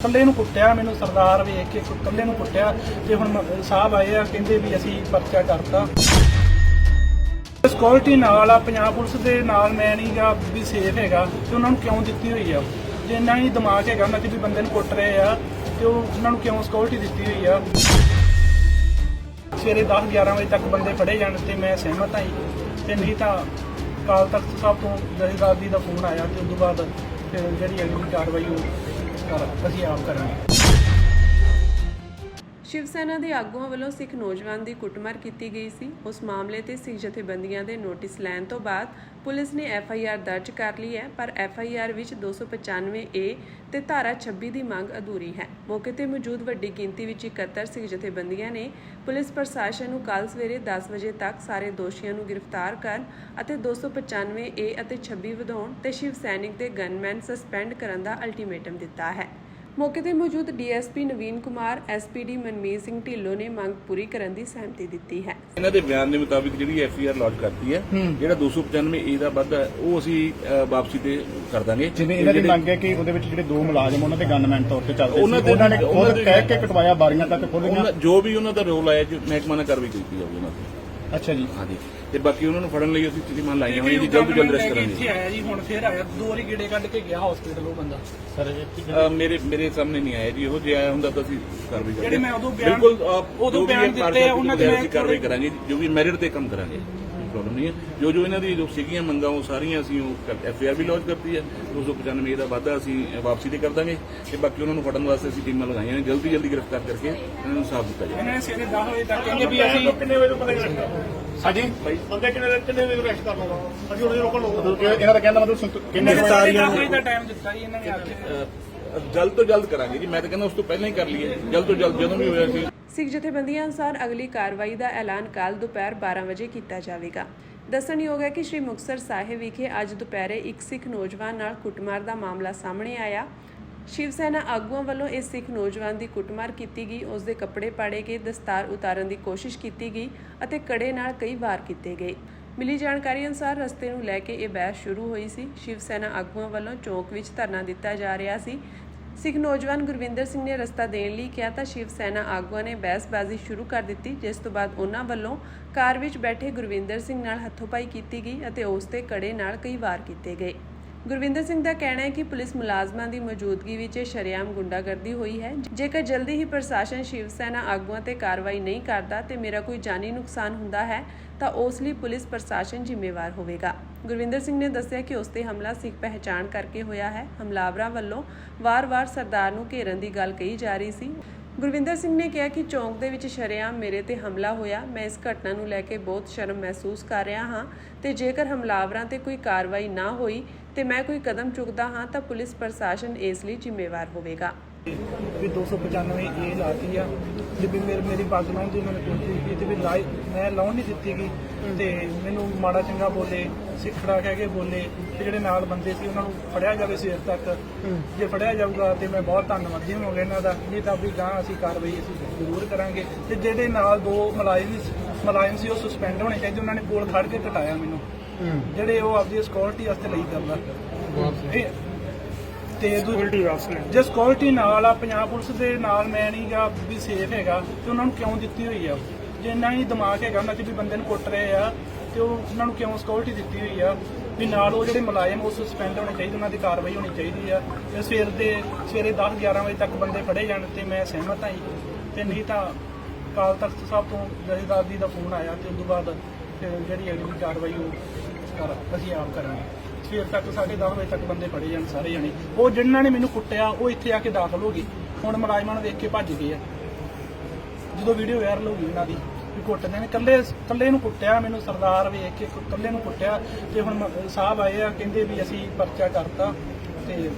ਇਕੱਲੇ ਨੂੰ ਕੁੱਟਿਆ, ਮੈਨੂੰ ਸਰਦਾਰ ਵੇਖ ਕੇ ਇਕੱਲੇ ਨੂੰ ਕੁੱਟਿਆ ਤੇ ਹੁਣ ਸਾਹਿਬ ਆਏ ਆ, ਕਹਿੰਦੇ ਵੀ ਅਸੀਂ ਪਰਚਾ ਕਰਤਾ। ਸਿਕਿਉਰਿਟੀ ਨਾਲ ਆ, ਪੰਜਾਬ ਪੁਲਿਸ ਦੇ ਨਾਲ ਮੈਂ ਨਹੀਂ ਗਾ, ਵੀ ਸੇਫ ਹੈਗਾ, ਤੇ ਉਹਨਾਂ ਨੂੰ ਕਿਉਂ ਦਿੱਤੀ ਹੋਈ ਆ? ਜੇ ਇੰਨਾ ਹੀ ਦਿਮਾਗ ਹੈਗਾ ਉਹਨਾਂ 'ਚ ਵੀ ਬੰਦੇ ਨੂੰ ਕੁੱਟ ਰਹੇ ਆ, ਤੇ ਉਹ ਉਹਨਾਂ ਨੂੰ ਕਿਉਂ ਸਿਕਿਉਰਿਟੀ ਦਿੱਤੀ ਹੋਈ ਆ? ਸਵੇਰੇ 10 11 ਵਜੇ ਤੱਕ ਬੰਦੇ ਫੜੇ ਜਾਣ ਤੇ ਮੈਂ ਸਹਿਮਤ ਹਾਂ ਜੀ। ਤੇ ਨਹੀਂ ਤਾਂ ਕਾਲ ਤਖਤ ਸਾਹਿਬ ਤੋਂ ਜਥੇਦਾਰ ਦਾ ਫੋਨ ਆਇਆ ਤੇ ਉਸ ਤੋਂ ਬਾਅਦ ਫਿਰ ਜਿਹੜੀ ਅਗਲੀ ਕਾਰਵਾਈ ਹੋਈ ਕਰ ਅਸੀਂ ਆਪ ਕਰਾਂਗੇ ਸ਼ਿਵ ਸੈਨਾ ਦੇ ਆਗੂਆਂ ਵੱਲੋਂ ਸਿੱਖ ਨੌਜਵਾਨ ਦੀ ਕੁੱਟਮਾਰ ਕੀਤੀ ਗਈ ਸੀ। ਉਸ ਮਾਮਲੇ ਤੇ ਸਿੱਖ ਜਥੇਬੰਦੀਆਂ ਦੇ ਨੋਟਿਸ ਲੈਣ ਤੋਂ ਬਾਅਦ ਪੁਲਿਸ ਨੇ ਐਫ ਆਈ ਆਰ ਦਰਜ ਕਰ ਲਈ ਹੈ, ਪਰ ਐਫ ਆਈ ਆਰ ਵਿੱਚ 295 ਏ ਤੇ ਧਾਰਾ 26 ਦੀ ਮੰਗ ਅਧੂਰੀ ਹੈ। ਮੌਕੇ ਤੇ ਮੌਜੂਦ ਵੱਡੀ ਗਿਣਤੀ ਵਿੱਚ ਇਕੱਤਰ ਸਿੱਖ ਜਥੇਬੰਦੀਆਂ ਨੇ ਪੁਲਿਸ ਪ੍ਰਸ਼ਾਸਨ ਨੂੰ ਕੱਲ ਸਵੇਰੇ 10 ਵਜੇ ਤੱਕ ਸਾਰੇ ਦੋਸ਼ੀਆਂ ਨੂੰ ਗ੍ਰਿਫਤਾਰ ਕਰਨ ਅਤੇ 295 ਏ ਅਤੇ 26 ਵਧਾਉਣ ਤੇ ਸ਼ਿਵ ਸੈਨਿਕ ਦੇ ਗਨਮੈਨ ਸਸਪੈਂਡ ਕਰਨ ਦਾ ਅਲਟੀਮੇਟਮ ਦਿੱਤਾ ਹੈ। ਮੌਕੇ ਤੇ ਮੌਜੂਦ ਡੀਐਸਪੀ ਨਵੀਨ ਕੁਮਾਰ ਐਸਪੀਡੀ ਮਨਮੀਤ ਸਿੰਘ ਢਿੱਲੋਂ ਨੇ ਮੰਗ ਪੂਰੀ ਕਰਨ ਦੀ ਸਹਿਮਤੀ ਦਿੱਤੀ ਹੈ। ਇਹਨਾਂ ਦੇ ਬਿਆਨ ਦੇ ਮੁਤਾਬਿਕ ਜਿਹੜੀ ਐਫਆਈਆਰ ਲੌਂਚ ਕਰਤੀ ਹੈ ਜਿਹੜਾ 295 ਏ ਦਾ ਵਾਧਾ ਹੈ, ਉਹ ਅਸੀਂ ਵਾਪਸੀ ਤੇ ਕਰ ਦਾਂਗੇ। ਜਿਵੇਂ ਇਹਨਾਂ ਦੀ ਮੰਗ ਹੈ ਕਿ ਉਹਦੇ ਵਿੱਚ ਜਿਹੜੇ ਦੋ ਮੁਲਾਜ਼ਮ ਉਹਨਾਂ ਦੇ ਗਨਮੈਨ ਤੌਰ ਤੇ ਚੱਲਦੇ ਉਹਨਾਂ ਸੀ ਉਹਨਾਂ ਨੇ ਖੁਦ ਕਹਿ ਕੇ ਕਟਵਾਇਆ ਬਾਰੀਆਂ ਤੱਕ ਖੁੱਲੀਆਂ ਜੋ ਵੀ ਉਹਨਾਂ ਦਾ ਰੋਲ ਆਇਆ ਜੀ ਮਹਿਕਮਾ ਨਾਲ ਕਾਰਵਾਈ ਕੀਤੀ ਜਾਊਗੀ ਉਹਨਾਂ ਤੇ। ਅੱਛਾ ਜੀ। ਹਾਂਜੀ। ਤੇ ਬਾਕੀ ਉਹਨਾਂ ਨੂੰ ਫੜਨ ਲਈ ਅਸੀਂ ਟੀਮਾਂ ਲਾਈਆਂ ਹੋਈਆਂ ਜੀ ਜਲਦ ਤੋਂ ਜਲਦ ਅਰੈਸਟ ਇੱਥੇ ਕਰਾਂਗੇ। ਆਇਆ ਜੀ? ਹੁਣ ਫੇਰ ਆਇਆ ਦੋ ਵਾਰੀ ਗੇੜੇ ਕੱਢ ਕੇ ਗਿਆ ਹਸਪੀਟਲ ਉਹ ਬੰਦਾ। ਸਰ ਅ, ਮੇਰੇ ਮੇਰੇ ਸਾਹਮਣੇ ਨਹੀਂ ਆਇਆ ਜੀ ਉਹ ਜੇ ਆਇਆ ਹੁੰਦਾ ਤਾਂ ਅਸੀਂ ਕਾਰਵਾਈ ਕਰਾਂਗੇ ਜਿਹੜੇ ਮੈਂ ਉਦੋਂ ਬਿਆਨ- ਬਿਲਕੁਲ ਅ, ਉਦੋਂ ਜੋ ਵੀ ਬਿਆਨ ਹੈ, ਦਿੱਤੇ ਆ, ਉਹਨਾਂ ਦੇ ਦੇ ਅਸੀਂ ਕਾਰਵਾਈ ਕਰਾਂਗੇ ਜੋ ਵੀ ਮੈਰਿਟ ਤੇ ਕੰਮ ਕਰਾਂਗੇ। ਪ੍ਰੋਬਲਮ ਨਹੀਂ ਹੈ। ਜੋ ਜੋ ਇਹਨਾਂ ਦੀ ਜੋ ਸੀਗੀਆਂ ਮੰਗਾਂ ਉਹ ਸਾਰੀਆਂ ਅਸੀਂ ਉਹ ਐਫਆਈਆਰ ਵੀ ਲੌਂਚ ਕਰਤੀ ਹੈ। 295 ਦਾ ਵਾਧਾ ਅਸੀਂ ਵਾਪਸੀ ਤੇ ਕਰ ਦਾਂਗੇ। ਤੇ ਬਾਕੀ ਉਹਨਾਂ ਨੂੰ ਫੜਨ ਵਾਸਤੇ ਅਸੀਂ ਟੀਮਾਂ ਲਗਾਈਆਂ ਨੇ। ਜਲਦੀ ਜਲਦੀ ਗ੍ਰਿਫਤਾਰ ਕਰਕੇ ਇਹਨਾਂ ਨੂੰ ਸਾਫ਼ ਦਿੱਤਾ ਜਾਏ ਇਹਨਾਂ ਨੇ ਸਵੇਰੇ 10 ਵਜੇ ਤੱਕ ਕਹਿੰਦੇ ਵੀ ਅਸੀਂ ਕਿੰਨੇ ਵਜੇ ਤੋਂ ਪਤਾ ਹਾਂਜੀ? ਬੰਦੇ ਕਿੰਨੇ ਕਿੰਨੇ ਵਜੇ ਅਰੈਸਟ ਕਰਨਾ ਅਸੀਂ ਉਹਦੇ ਰੋਕਣ ਲੋ ਇਹਨਾਂ ਦਾ ਕਹਿੰਦਾ ਮਤਲਬ ਕਿੰਨੇ ਵਜੇ ਗ੍ਰਿਫਤਾਰੀਆਂ ਦਾ ਟਾਈਮ ਦਿੱਤਾ ਜੀ ਇਹਨਾਂ ਨੇ ਆ ਕੇ? ਅ, ਜਲਦ ਤੋਂ ਜਲਦ ਕਰਾਂਗੇ ਜੀ। ਮੈਂ ਤਾਂ ਕਹਿੰਦਾ ਉਸ ਤੋਂ ਪਹਿਲਾਂ ਹੀ ਕਰ ਲਈਏ। ਜਲਦ ਤੋਂ ਜਲਦ ਜਦੋਂ ਵੀ ਹੋਇਆ ਸੀ। ਸਿੱਖ ਜਥੇਬੰਦੀਆਂ ਅਨੁਸਾਰ ਅਗਲੀ ਕਾਰਵਾਈ ਦਾ ਐਲਾਨ ਕੱਲ ਦੁਪਹਿਰ 12 ਵਜੇ ਕੀਤਾ ਜਾਵੇਗਾ। ਦੱਸਣਯੋਗ ਹੈ ਕਿ ਸ਼੍ਰੀ ਮੁਕਤਸਰ ਸਾਹਿਬ ਵਿਖੇ ਅੱਜ ਦੁਪਹਿਰੇ ਇੱਕ ਸਿੱਖ ਨੌਜਵਾਨ ਨਾਲ ਕੁੱਟਮਾਰ ਦਾ ਮਾਮਲਾ ਸਾਹਮਣੇ ਆਇਆ। ਸ਼ਿਵ ਸੈਨਾ ਆਗੂਆਂ ਵੱਲੋਂ ਇਸ ਸਿੱਖ ਨੌਜਵਾਨ ਦੀ ਕੁੱਟਮਾਰ ਕੀਤੀ ਗਈ। ਉਸ ਦੇ ਕੱਪੜੇ ਪਾੜੇ ਕੇ ਦਸਤਾਰ ਉਤਾਰਨ ਦੀ ਕੋਸ਼ਿਸ਼ ਕੀਤੀ ਗਈ ਅਤੇ ਕੜੇ ਨਾਲ ਕਈ ਵਾਰ ਕੀਤੇ ਗਏ। ਮਿਲੀ ਜਾਣਕਾਰੀ ਅਨੁਸਾਰ ਰਸਤੇ ਨੂੰ ਲੈ ਕੇ ਇਹ ਬਹਿਸ ਸ਼ੁਰੂ ਹੋਈ ਸੀ। ਸ਼ਿਵ ਸੈਨਾ ਆਗੂਆਂ ਵੱਲੋਂ ਚੌਕ ਵਿੱਚ ਧਰਨਾ ਦਿੱਤਾ ਜਾ ਰਿਹਾ ਸੀ ਸਿੱਖ ਨੌਜਵਾਨ ਗੁਰਵਿੰਦਰ ਸਿੰਘ ਨੇ ਰਸਤਾ ਦੇਣ ਲਈ ਕਿਹਾ ਤਾਂ ਸ਼ਿਵ ਸੈਨਾ ਆਗੂਆਂ ਨੇ ਬਹਿਸਬਾਜ਼ੀ ਸ਼ੁਰੂ ਕਰ ਦਿੱਤੀ, ਜਿਸ ਤੋਂ ਬਾਅਦ ਉਹਨਾਂ ਵੱਲੋਂ ਕਾਰ ਵਿੱਚ ਬੈਠੇ ਗੁਰਵਿੰਦਰ ਸਿੰਘ ਨਾਲ ਹੱਥੋਪਾਈ ਕੀਤੀ ਗਈ ਅਤੇ ਉਸ ਤੇ ਕੜੇ ਨਾਲ ਕਈ ਵਾਰ ਕੀਤੇ ਗਏ। ਗੁਰਵਿੰਦਰ ਸਿੰਘ ਦਾ ਕਹਿਣਾ ਹੈ ਕਿ ਪੁਲਿਸ ਮੁਲਾਜ਼ਮਾਂ ਦੀ ਮੌਜੂਦਗੀ ਵਿੱਚ ਇਹ ਸ਼ਰੇਆਮ ਗੁੰਡਾਗਰਦੀ ਹੋਈ ਹੈ। ਜੇਕਰ ਜਲਦੀ ਹੀ ਪ੍ਰਸ਼ਾਸਨ ਸ਼ਿਵ ਸੈਨਾ ਆਗੂਆਂ ਤੇ ਕਾਰਵਾਈ ਨਹੀਂ ਕਰਦਾ ਤੇ ਮੇਰਾ ਕੋਈ ਜਾਨੀ ਨੁਕਸਾਨ ਹੁੰਦਾ ਹੈ ਤਾਂ ਉਸ ਲਈ ਪੁਲਿਸ ਪ੍ਰਸ਼ਾਸਨ ਜ਼ਿੰਮੇਵਾਰ ਹੋਵੇਗਾ। ਗੁਰਵਿੰਦਰ ਸਿੰਘ ਨੇ ਦੱਸਿਆ ਕਿ ਉਸ ਤੇ ਹਮਲਾ ਸਿੱਖ ਪਹਿਚਾਣ ਕਰਕੇ ਹੋਇਆ ਹੈ। ਹਮਲਾਵਰਾਂ ਵੱਲੋਂ ਵਾਰ-ਵਾਰ ਸਰਦਾਰ ਨੂੰ ਘੇਰਨ ਦੀ ਗੱਲ ਕਹੀ ਜਾ ਰਹੀ ਸੀ। ਗੁਰਵਿੰਦਰ ਸਿੰਘ ਨੇ ਕਿਹਾ ਕਿ ਚੌਂਕ ਦੇ ਵਿੱਚ ਸ਼ਰੇਆਮ ਮੇਰੇ ਤੇ ਹਮਲਾ ਹੋਇਆ। ਮੈਂ ਇਸ ਘਟਨਾ ਨੂੰ ਲੈ ਕੇ ਬਹੁਤ ਸ਼ਰਮ ਮਹਿਸੂਸ ਕਰ ਰਿਹਾ ਹਾਂ ਤੇ ਜੇਕਰ ਹਮਲਾਵਰਾਂ ਤੇ ਕੋਈ ਕਾਰਵਾਈ ਨਾ ਹੋਈ ਤੇ ਮੈਂ ਕੋਈ ਕਦਮ ਚੁੱਕਦਾ ਹਾਂ ਤਾਂ ਪੁਲਿਸ ਪ੍ਰਸ਼ਾਸਨ ਇਸ ਲਈ ਜ਼ਿੰਮੇਵਾਰ ਹੋਵੇਗਾ। ਵੀ 295 ਏ ਲਾਤੀ ਆ ਜੇ ਵੀ ਮੇਰੀ ਮੇਰੀ ਪੱਗ ਲਾਉਣ ਦੀ ਮੈਨੂੰ ਕੋਸ਼ਿਸ਼ ਕੀਤੀ ਵੀ ਲਾਈ ਮੈਂ ਲਾਉਣ ਨਹੀਂ ਦਿੱਤੀ ਗਈ ਤੇ ਮੈਨੂੰ ਮਾੜਾ ਚੰਗਾ ਬੋਲੇ ਸਿੱਖੜਾ ਕਹਿ ਕੇ ਬੋਲੇ ਤੇ ਜਿਹੜੇ ਨਾਲ ਬੰਦੇ ਸੀ ਉਹਨਾਂ ਨੂੰ ਫੜਿਆ ਜਾਵੇ ਸਵੇਰ ਤੱਕ। ਜੇ ਫੜਿਆ ਜਾਊਗਾ ਤੇ ਮੈਂ ਬਹੁਤ ਧੰਨਵਾਦੀ ਹੋਵਾਂਗਾ ਇਹਨਾਂ ਦਾ। ਨਹੀਂ ਤਾਂ ਵੀ ਗਾਂ ਅਸੀਂ ਕਾਰਵਾਈ ਅਸੀਂ ਜ਼ਰੂਰ ਕਰਾਂਗੇ। ਤੇ ਜਿਹੜੇ ਨਾਲ ਦੋ ਮੁਲਾਜ਼ਮ ਸੀ- ਮੁਲਾਜ਼ਮ ਸੀ ਉਹ ਸਸਪੈਂਡ ਹੋਣੇ ਚਾਹੀਦੇ ਉਹਨਾਂ ਨੇ ਕੋਲ ਖੜ ਕੇ ਘਟਾਇਆ ਮੈਨੂੰ। ਜਿਹੜੇ ਉਹ ਆਪਦੀ ਸਿਕਿਉਰਿਟੀ ਵਾਸਤੇ ਲਈ ਕਰਦਾ ਇਹ ਤੇ ਸਿਕਿਉਰਿਟੀ ਵਾਸਤੇ ਜੇ ਸਿਕਿਉਰਿਟੀ ਨਾਲ ਆ ਪੰਜਾਬ ਪੁਲਿਸ ਦੇ ਨਾਲ ਮੈਂ ਨਹੀਂ ਗਾ ਵੀ ਸੇਫ ਹੈਗਾ ਤੇ ਉਹਨਾਂ ਨੂੰ ਕਿਉਂ ਦਿੱਤੀ ਹੋਈ ਆ? ਜੇ ਇੰਨਾ ਹੀ ਦਿਮਾਗ ਹੈਗਾ ਉਹਨਾਂ 'ਚ ਵੀ ਬੰਦੇ ਨੂੰ ਕੁੱਟ ਰਹੇ ਆ ਤੇ ਉਹ ਉਹਨਾਂ ਨੂੰ ਕਿਉਂ ਸਿਕਿਉਰਿਟੀ ਦਿੱਤੀ ਹੋਈ ਆ? ਵੀ ਨਾਲ ਉਹ ਜਿਹੜੇ ਮੁਲਾਜ਼ਮ ਉਹ ਸਸਪੈਂਡ ਹੋਣੇ ਚਾਹੀਦੇ ਉਹਨਾਂ ਦੀ ਕਾਰਵਾਈ ਹੋਣੀ ਚਾਹੀਦੀ ਆ। ਤੇ ਸਵੇਰ ਦੇ ਸਵੇਰੇ 10 11 ਵਜੇ ਤੱਕ ਬੰਦੇ ਫੜੇ ਜਾਣ ਤੇ ਮੈਂ ਸਹਿਮਤ ਹਾਂ ਜੀ। ਤੇ ਨਹੀਂ ਤਾਂ ਕਾਲ ਤਖਤ ਸਾਹਿਬ ਤੋਂ ਜਥੇਦਾਰ ਦਾ ਫੋਨ ਆਇਆ ਤੇ ਉਸ ਤੋਂ ਬਾਅਦ ਫਿਰ ਜਿਹੜੀ ਅਗਲੀ ਕਾਰਵਾਈ ਉਹ ਕਰ ਅਸੀਂ ਆਪ ਕਰਾਂਗੇ। ਸਵੇਰ ਤੱਕ 10:30 ਵਜੇ ਤੱਕ ਬੰਦੇ ਫੜੇ ਜਾਣ ਸਾਰੇ ਜਣੇ। ਉਹ ਜਿਨ੍ਹਾਂ ਨੇ ਮੈਨੂੰ ਕੁੱਟਿਆ, ਉਹ ਇੱਥੇ ਆ ਕੇ ਦਾਖਲ ਹੋ ਗਏ। ਹੁਣ ਮੁਲਾਜ਼ਮਾਂ ਨੂੰ ਵੇਖ ਕੇ ਭੱਜ ਗਏ ਆ। ਜਦੋਂ ਵੀਡੀਓ ਵਾਇਰਲ ਹੋ ਗਈ ਉਹਨਾਂ ਦੀ, ਵੀ ਕੁੱਟਦੇ ਨੇ। ਕੱਲੇ ਕੱਲੇ ਨੂੰ ਕੁੱਟਿਆ ਮੈਨੂੰ ਸਰਦਾਰ ਵੇਖ ਕੇ ਕੱਲੇ ਨੂੰ ਕੁੱਟਿਆ। ਤੇ ਹੁਣ ਸਾਹਿਬ ਆਏ ਆ, ਕਹਿੰਦੇ ਵੀ ਅਸੀਂ ਪਰਚਾ ਕਰਤਾ ਤੇ